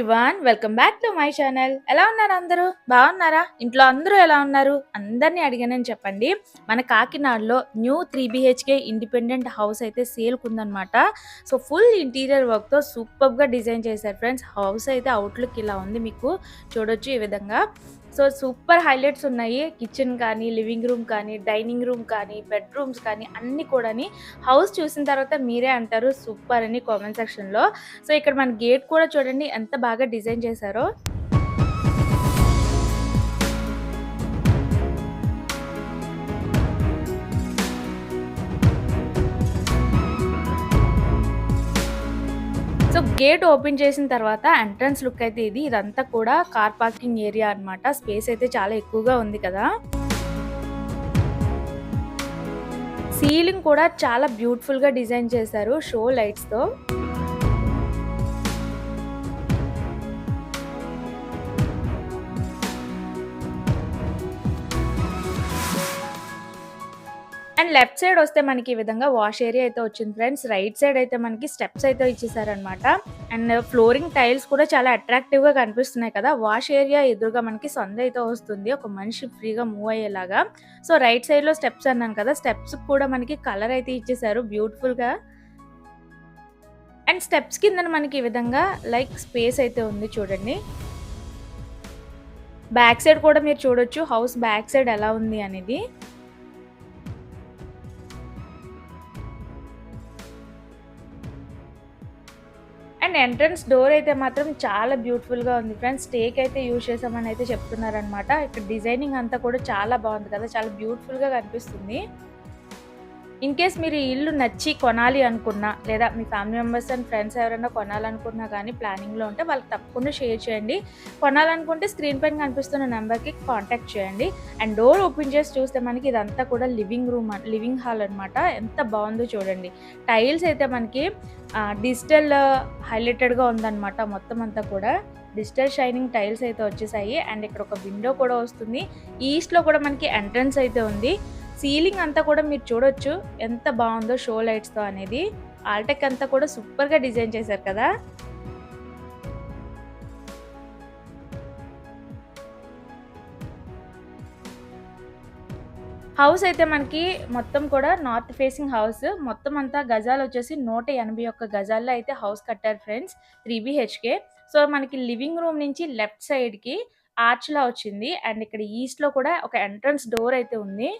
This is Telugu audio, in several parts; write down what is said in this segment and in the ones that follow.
Everyone welcome back to my channel ఎలా ఉన్నారు అందరూ? బాగున్నారా? ఇంట్లో అందరూ ఎలా ఉన్నారు? అందరినీ అడిగానని చెప్పండి. మన కాకినాడలో new three BHK independent house అయితే సేల్కి ఉందన్నమాట సో ఫుల్ ఇంటీరియర్ వర్క్తో సూపర్గా డిజైన్ చేశారు ఫ్రెండ్స్. హౌస్ అయితే అవుట్లుక్ ఇలా ఉంది మీకు. చూడొచ్చు ఈ విధంగా. సో సూపర్ హైలైట్స్ ఉన్నాయి. కిచెన్ కానీ లివింగ్ రూమ్ కానీ డైనింగ్ రూమ్ కానీ బెడ్రూమ్స్ కానీ అన్నీ కూడాని హౌస్ చూసిన తర్వాత మీరే అంటారు సూపర్ అని కామెంట్ సెక్షన్లో. సో ఇక్కడ మన గేట్ కూడా చూడండి ఎంత బాగా డిజైన్ చేశారో. గేట్ ఓపెన్ చేసిన తర్వాత ఎంట్రన్స్ లుక్ అయితే ఇది. ఇదంతా కూడా కార్ పార్కింగ్ ఏరియా అన్నమాట. స్పేస్ అయితే చాలా ఎక్కువగా ఉంది కదా. సీలింగ్ కూడా చాలా బ్యూటిఫుల్గా డిజైన్ చేశారు. Show lights and left side వస్తే మనకి ఈ విధంగా వాష్ ఏరియా అయితే వచ్చింది ఫ్రెండ్స్. రైట్ సైడ్ అయితే మనకి స్టెప్స్ అయితే ఇచ్చేసారనమాట అండ్ ఫ్లోరింగ్ టైల్స్ కూడా చాలా అట్రాక్టివ్గా కనిపిస్తున్నాయి కదా. వాష్ ఏరియా ఎదురుగా మనకి సంద అయితే వస్తుంది. ఒక మనిషి ఫ్రీగా మూవ్ అయ్యేలాగా. సో రైట్ సైడ్లో స్టెప్స్ అన్నాను కదా. స్టెప్స్ కూడా మనకి కలర్ అయితే ఇచ్చేసారు. బ్యూటిఫుల్గా. అండ్ స్టెప్స్ కింద మనకి ఈ విధంగా లైక్ స్పేస్ అయితే ఉంది చూడండి. బ్యాక్ సైడ్ కూడా మీరు చూడొచ్చు. హౌస్ బ్యాక్ సైడ్ ఎలా ఉంది అనేది. అండ్ ఎంట్రన్స్ డోర్ అయితే మాత్రం చాలా బ్యూటిఫుల్గా ఉంది. ఫ్రెండ్స్ స్టేక్ అయితే యూజ్ చేసామని అయితే చెప్తున్నారనమాట ఇక్కడ డిజైనింగ్ అంతా కూడా చాలా బాగుంది కదా చాలా బ్యూటిఫుల్గా కనిపిస్తుంది. ఇన్ కేస్ మీరు ఈ ఇల్లు నచ్చి కొనాలి అనుకున్నా లేదా మీ ఫ్యామిలీ మెంబర్స్ అండ్ ఫ్రెండ్స్ ఎవరైనా కొనాలనుకున్నా కానీ ప్లానింగ్లో ఉంటే వాళ్ళకి తప్పకుండా షేర్ చేయండి. కొనాలనుకుంటే స్క్రీన్ పైన కనిపిస్తున్న నెంబర్కి కాంటాక్ట్ చేయండి. అండ్ డోర్ ఓపెన్ చేసి చూస్తే మనకి ఇదంతా కూడా లివింగ్ రూమ్ లివింగ్ హాల్ అనమాట ఎంత బాగుందో చూడండి. టైల్స్ అయితే మనకి డిజిటల్ హైలైటెడ్గా ఉందన్నమాట మొత్తం అంతా కూడా. డిజిటల్ షైనింగ్ టైల్స్ అయితే వచ్చేసాయి. అండ్ ఇక్కడ ఒక విండో కూడా వస్తుంది. ఈస్ట్లో కూడా మనకి ఎంట్రన్స్ అయితే ఉంది. సీలింగ్ అంతా కూడా మీరు చూడొచ్చు. ఎంత బాగుందో షో లైట్స్తో అనేది. ఆల్టెక్ అంతా కూడా సూపర్గా డిజైన్ చేశారు కదా. హౌస్ అయితే మనకి మొత్తం కూడా నార్త్ ఫేసింగ్ హౌస్ మొత్తం అంతా గజాలు వచ్చేసి నూట ఎనభై ఒక్క గజాల్లో అయితే హౌస్ కట్టారు ఫ్రెండ్స్ త్రీ బిహెచ్కే సో మనకి లివింగ్ రూమ్ నుంచి లెఫ్ట్ సైడ్కి ఆర్చ్లా వచ్చింది. అండ్ ఇక్కడ ఈస్ట్లో కూడా ఒక ఎంట్రన్స్ డోర్ అయితే ఉంది.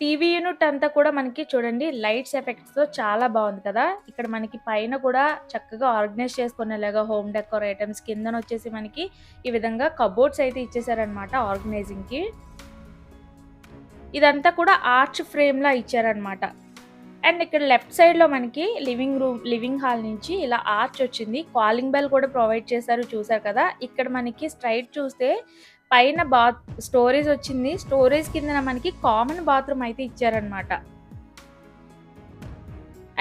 టీవీ యూనిట్ అంతా కూడా మనకి చూడండి లైట్స్ ఎఫెక్ట్స్తో చాలా బాగుంది కదా. ఇక్కడ మనకి పైన కూడా చక్కగా ఆర్గనైజ్ చేసుకునేలాగా హోమ్ డెకోర్ ఐటమ్స్ కిందన వచ్చేసి మనకి ఈ విధంగా కబోర్డ్స్ అయితే ఇచ్చేసారనమాట ఆర్గనైజింగ్కి. ఇదంతా కూడా ఆర్చ్ ఫ్రేమ్ లా ఇచ్చారనమాట అండ్ ఇక్కడ లెఫ్ట్ సైడ్లో మనకి లివింగ్ రూమ్ లివింగ్ హాల్ నుంచి ఇలా ఆర్చ్ వచ్చింది. కాలింగ్ బెల్ కూడా ప్రొవైడ్ చేశారు చూసారు కదా. ఇక్కడ మనకి స్ట్రైట్ చూస్తే పైన బాత్ స్టోరేజ్ వచ్చింది. స్టోరేజ్ కింద మనకి కామన్ బాత్రూమ్ అయితే ఇచ్చారనమాట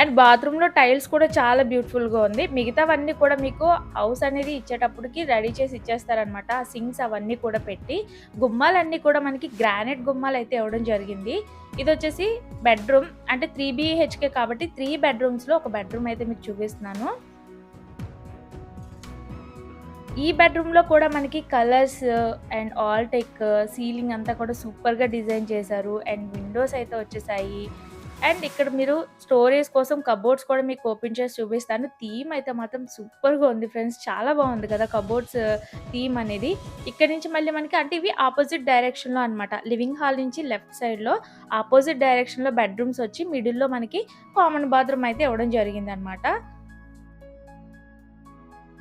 అండ్ బాత్రూంలో టైల్స్ కూడా చాలా బ్యూటిఫుల్గా ఉంది. మిగతావన్నీ కూడా మీకు హౌస్ అనేది ఇచ్చేటప్పటికి రెడీ చేసి ఇచ్చేస్తారనమాట ఆ సింక్స్ అవన్నీ కూడా పెట్టి. గుమ్మాలన్నీ కూడా మనకి గ్రానైట్ గుమ్మాలు అయితే ఇవ్వడం జరిగింది. ఇది వచ్చేసి బెడ్రూమ్. అంటే త్రీ బిహెచ్కే కాబట్టి త్రీ బెడ్రూమ్స్లో ఒక బెడ్రూమ్ అయితే మీకు చూపిస్తున్నాను. ఈ బెడ్రూమ్లో కూడా మనకి colours and all tech ceiling అంతా కూడా సూపర్గా డిజైన్ చేశారు. అండ్ విండోస్ అయితే వచ్చేసాయి. అండ్ ఇక్కడ మీరు స్టోరేజ్ కోసం కబోర్డ్స్ కూడా మీకు ఓపెన్ చేసి చూపిస్తాను. థీమ్ అయితే మాత్రం సూపర్గా ఉంది ఫ్రెండ్స్ చాలా బాగుంది కదా కబోర్డ్స్ థీమ్ uh, అనేది. ఇక్కడ నుంచి మళ్ళీ మనకి అంటే ఇవి ఆపోజిట్ డైరెక్షన్లో అనమాట లివింగ్ హాల్ నుంచి లెఫ్ట్ సైడ్లో ఆపోజిట్ డైరెక్షన్లో బెడ్రూమ్స్ వచ్చి మిడిల్లో మనకి కామన్ బాత్రూమ్ అయితే ఇవ్వడం జరిగింది అనమాట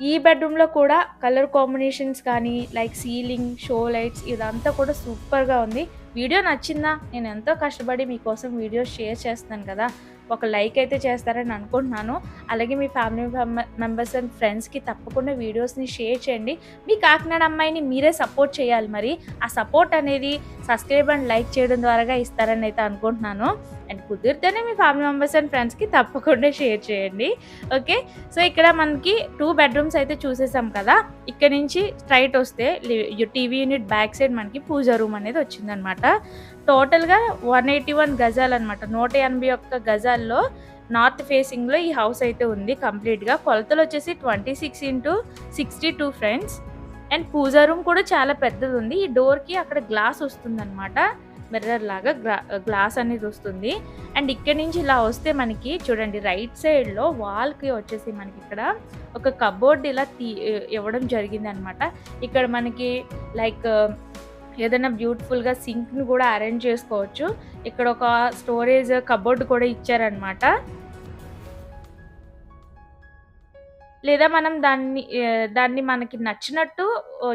ఈ బెడ్రూమ్లో కూడా కలర్ కాంబినేషన్స్ కానీ లైక్ సీలింగ్ షో లైట్స్ ఇదంతా కూడా సూపర్గా ఉంది. వీడియో నచ్చిందా? నేను ఎంతో కష్టపడి మీకోసం వీడియో షేర్ చేస్తాను కదా. ఒక లైక్ అయితే చేస్తారని అనుకుంటున్నాను. అలాగే మీ ఫ్యామిలీ మెంబర్స్ అండ్ ఫ్రెండ్స్కి తప్పకుండా వీడియోస్ని షేర్ చేయండి. మీ కాకినాడ అమ్మాయిని మీరే సపోర్ట్ చేయాలి మరి. ఆ సపోర్ట్ అనేది సబ్స్క్రైబ్ అండ్ లైక్ చేయడం ద్వారాగా ఇస్తారని అయితే అనుకుంటున్నాను. అండ్ కుదిరితేనే మీ ఫ్యామిలీ మెంబర్స్ అండ్ ఫ్రెండ్స్కి తప్పకుండా షేర్ చేయండి. ఓకే? సో ఇక్కడ మనకి టూ బెడ్రూమ్స్ అయితే చూసేసాం కదా. ఇక్కడ నుంచి స్ట్రైట్ వస్తే టీవీ యూనిట్ బ్యాక్ సైడ్ మనకి పూజా రూమ్ అనేది వచ్చిందనమాట. టోటల్గా వన్ ఎయిటీ వన్ గజాలు అనమాట నూట ఎనభై ఒక్క గజాల్లో నార్త్ ఫేసింగ్‌లో ఈ హౌస్ అయితే ఉంది కంప్లీట్‌గా. కొలతలు వచ్చేసి twenty six into 62 friends. And puja room కూడా చాలా పెద్దది ఉంది ఈ డోర్‌కి అక్కడ గ్లాస్ వస్తుందనమాట. మిర్రర్ లాగా గ్లా గ్లాస్ అనేది వస్తుంది. అండ్ ఇక్కడ నుంచి ఇలా వస్తే మనకి చూడండి రైట్ సైడ్‌లో వాల్‌కి వచ్చేసి మనకి ఇక్కడ ఒక కబోర్డ్ ఇలా తీ ఇవ్వడం జరిగింది అనమాట ఇక్కడ మనకి లైక్ ఏదైనా బ్యూటిఫుల్‌గా సింక్‌ని కూడా అరేంజ్ చేసుకోవచ్చు. ఇక్కడ ఒక స్టోరేజ్ కబోర్డ్ కూడా ఇచ్చారనమాట. లేదా మనం దాన్ని దాన్ని మనకి నచ్చినట్టు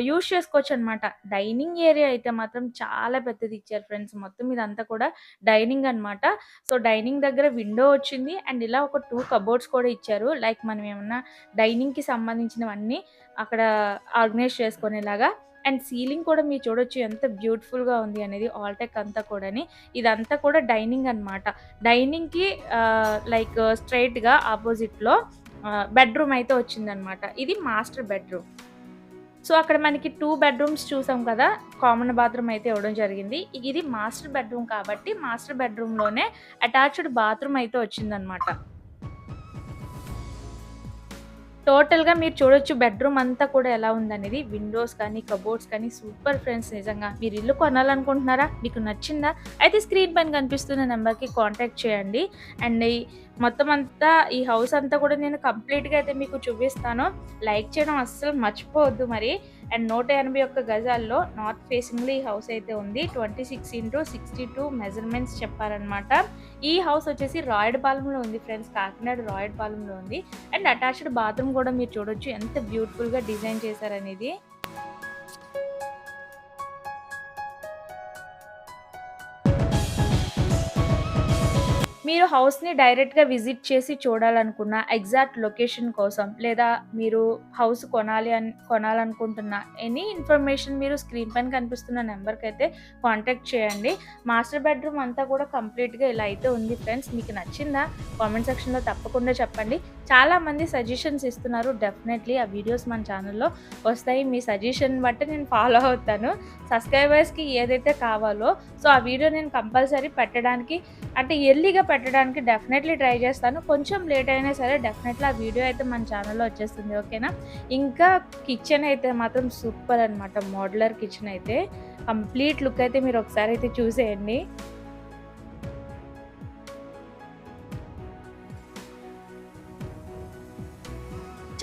యూజ్ చేసుకోవచ్చు అనమాట డైనింగ్ ఏరియా అయితే మాత్రం చాలా పెద్దది ఇచ్చారు ఫ్రెండ్స్. మొత్తం ఇదంతా కూడా డైనింగ్ అనమాట. సో, డైనింగ్ దగ్గర విండో వచ్చింది. అండ్ ఇలా ఒక టూ కబోర్డ్స్ కూడా ఇచ్చారు. లైక్ మనం ఏమన్నా డైనింగ్‌కి సంబంధించినవన్నీ అక్కడ ఆర్గనైజ్ చేసుకునేలాగా. అండ్ సీలింగ్ కూడా మీరు చూడొచ్చు ఎంత బ్యూటిఫుల్‌గా ఉంది అనేది ఆల్టెక్ అంతా కూడాని. ఇదంతా కూడా డైనింగ్ అనమాట. డైనింగ్‌కి లైక్ స్ట్రెయిట్‌గా ఆపోజిట్లో బెడ్‌రూమ్ అయితే వచ్చిందనమాట. ఇది మాస్టర్ బెడ్‌రూమ్. సో, అక్కడ మనకి టూ బెడ్‌రూమ్స్ చూసాం కదా! కామన్ బాత్రూమ్ అయితే ఇవ్వడం జరిగింది. ఇది మాస్టర్ బెడ్‌రూమ్ కాబట్టి మాస్టర్ బెడ్‌రూమ్‌లోనే అటాచ్డ్ బాత్రూమ్ అయితే వచ్చిందనమాట. టోటల్‌గా మీరు చూడొచ్చు బెడ్‌రూమ్ అంతా కూడా ఎలా ఉందనేది. విండోస్ కానీ, కబోర్డ్స్ కానీ సూపర్ ఫ్రెండ్స్ నిజంగా. మీరు ఇల్లు కొనాలనుకుంటున్నారా? మీకు నచ్చిందా? అయితే స్క్రీన్ పైన కనిపిస్తున్న నెంబర్‌కి కాంటాక్ట్ చేయండి. అండ్ మొత్తం అంతా ఈ హౌస్ అంతా కూడా నేను కంప్లీట్‌గా అయితే మీకు చూపిస్తాను. లైక్ చేయడం అస్సలు మర్చిపోవద్దు మరి. అండ్ 181 గజాల్లో నార్త్ ఫేసింగ్‌లో ఈ హౌస్ అయితే ఉంది. 26 ఇంటూ 62 మెజర్‌మెంట్స్ చెప్పారనమాట. ఈ హౌస్ వచ్చేసి రాయుడుపాలెంలో ఉంది ఫ్రెండ్స్. కాకినాడ రాయుడుపాలెంలో ఉంది. అండ్ అటాచ్డ్ బాత్రూమ్ కూడా మీరు చూడొచ్చు ఎంత బ్యూటిఫుల్‌గా డిజైన్ చేశారనేది. మీరు హౌస్‌ని డైరెక్ట్‌గా విజిట్ చేసి చూడాలనుకున్న ఎగ్జాక్ట్ లొకేషన్ కోసం లేదా మీరు హౌస్ కొనాలి అని కొనాలనుకుంటున్న ఎనీ ఇన్ఫర్మేషన్ మీరు స్క్రీన్ పైన కనిపిస్తున్న నెంబర్కి అయితే కాంటాక్ట్ చేయండి. మాస్టర్ బెడ్‌రూమ్ అంతా కూడా కంప్లీట్‌గా ఇలా అయితే ఉంది ఫ్రెండ్స్. మీకు నచ్చిందా? కామెంట్ సెక్షన్‌లో తప్పకుండా చెప్పండి. చాలామంది సజెషన్స్ ఇస్తున్నారు. డెఫినెట్‌లీ ఆ వీడియోస్ మన ఛానల్‌లో వస్తాయి. మీ సజెషన్ బట్టి నేను ఫాలో అవుతాను. సబ్స్క్రైబర్స్‌కి ఏదైతే కావాలో సో, ఆ వీడియో నేను కంపల్సరీ పెట్టడానికి అంటే ఎర్లీగా పెట్టడానికి డెఫినెట్‌లీ ట్రై చేస్తాను. కొంచెం లేట్ అయినా సరే డెఫినెట్‌లీ ఆ వీడియో అయితే మన ఛానల్‌లో వచ్చేస్తుంది. ఓకేనా? ఇంకా కిచెన్ అయితే మాత్రం సూపర్ అనమాట. మోడ్యులర్ కిచెన్ అయితే. కంప్లీట్ లుక్ అయితే మీరు ఒకసారి అయితే చూసేయండి.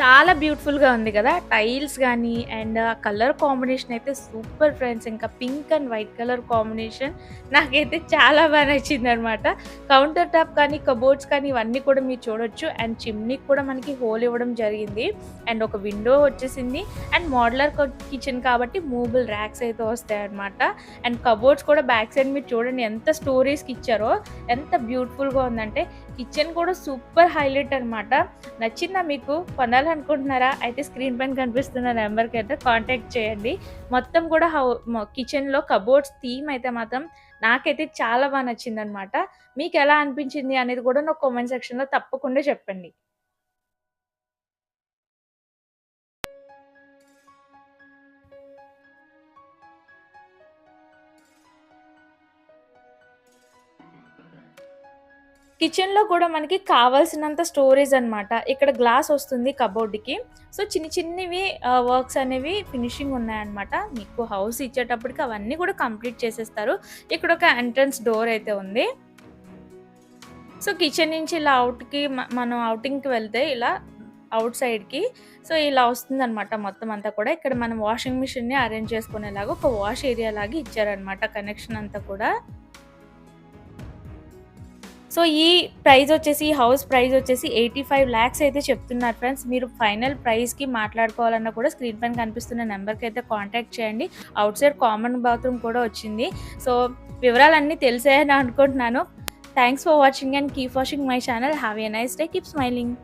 చాలా బ్యూటిఫుల్‌గా ఉంది కదా! టైల్స్ కానీ అండ్ ఆ కలర్ కాంబినేషన్ అయితే సూపర్ ఫ్రెండ్స్. ఇంకా pink and white colour combination నాకైతే చాలా బాగా నచ్చింది అనమాట కౌంటర్ టాప్ కానీ, కబోర్డ్స్ కానీ ఇవన్నీ కూడా మీరు చూడొచ్చు. అండ్ చిమ్నీకి కూడా మనకి హోల్ ఇవ్వడం జరిగింది. అండ్ ఒక విండో వచ్చేసింది. అండ్ మోడలర్ కిచెన్ కాబట్టి మూబుల్ ర్యాక్స్ అయితే వస్తాయి అనమాట అండ్ కబోర్డ్స్ కూడా బ్యాక్ సైడ్ మీరు చూడండి ఎంత స్టోరీస్కి ఇచ్చారో. ఎంత బ్యూటిఫుల్‌గా ఉందంటే కిచెన్ కూడా సూపర్ హైలైట్ అనమాట. నచ్చిందా మీకు? కొనాలనుకుంటున్నారా? అయితే స్క్రీన్ పైన కనిపిస్తున్న నెంబర్‌కి అయితే కాంటాక్ట్ చేయండి. మొత్తం కూడా హౌ కిచెన్‌లో కబోర్డ్స్ థీమ్ అయితే మాత్రం నాకైతే చాలా బాగా నచ్చిందనమాట. ఎలా అనిపించింది అనేది కూడా నాకు కామెంట్ సెక్షన్‌లో తప్పకుండా చెప్పండి. కిచెన్‌లో కూడా మనకి కావాల్సినంత స్టోరేజ్ అనమాట. ఇక్కడ గ్లాస్ వస్తుంది కబోర్డ్‌కి. సో, చిన్ని చిన్నివి వర్క్స్ అనేవి ఫినిషింగ్ ఉన్నాయన్నమాట. మీకు హౌస్ ఇచ్చేటప్పటికి అవన్నీ కూడా కంప్లీట్ చేసేస్తారు. ఇక్కడ ఒక ఎంట్రన్స్ డోర్ అయితే ఉంది. సో, కిచెన్ నుంచి ఇలా అవుట్కి మనం అవుటింగ్కి వెళ్తే ఇలా అవుట్ సైడ్‌కి సో, ఇలా వస్తుందనమాట మొత్తం అంతా కూడా. ఇక్కడ మనం వాషింగ్ మిషన్‌ని అరేంజ్ చేసుకునేలాగా ఒక వాష్ ఏరియా లాగా ఇచ్చారనమాట కనెక్షన్ అంతా కూడా. సో, ఈ ప్రైస్ వచ్చేసి ఈ హౌస్ ప్రైస్ వచ్చేసి 85,00,000 అయితే చెప్తున్నారు ఫ్రెండ్స్. మీరు ఫైనల్ ప్రైస్‌కి మాట్లాడుకోవాలన్నా కూడా స్క్రీన్ పైన కనిపిస్తున్న నెంబర్‌కి అయితే కాంటాక్ట్ చేయండి. అవుట్ సైడ్ కామన్ బాత్రూమ్ కూడా వచ్చింది. సో, వివరాలన్నీ తెలిసాయని అనుకుంటున్నాను. Thanks for watching and keep watching my channel. Have a nice day. Keep smiling.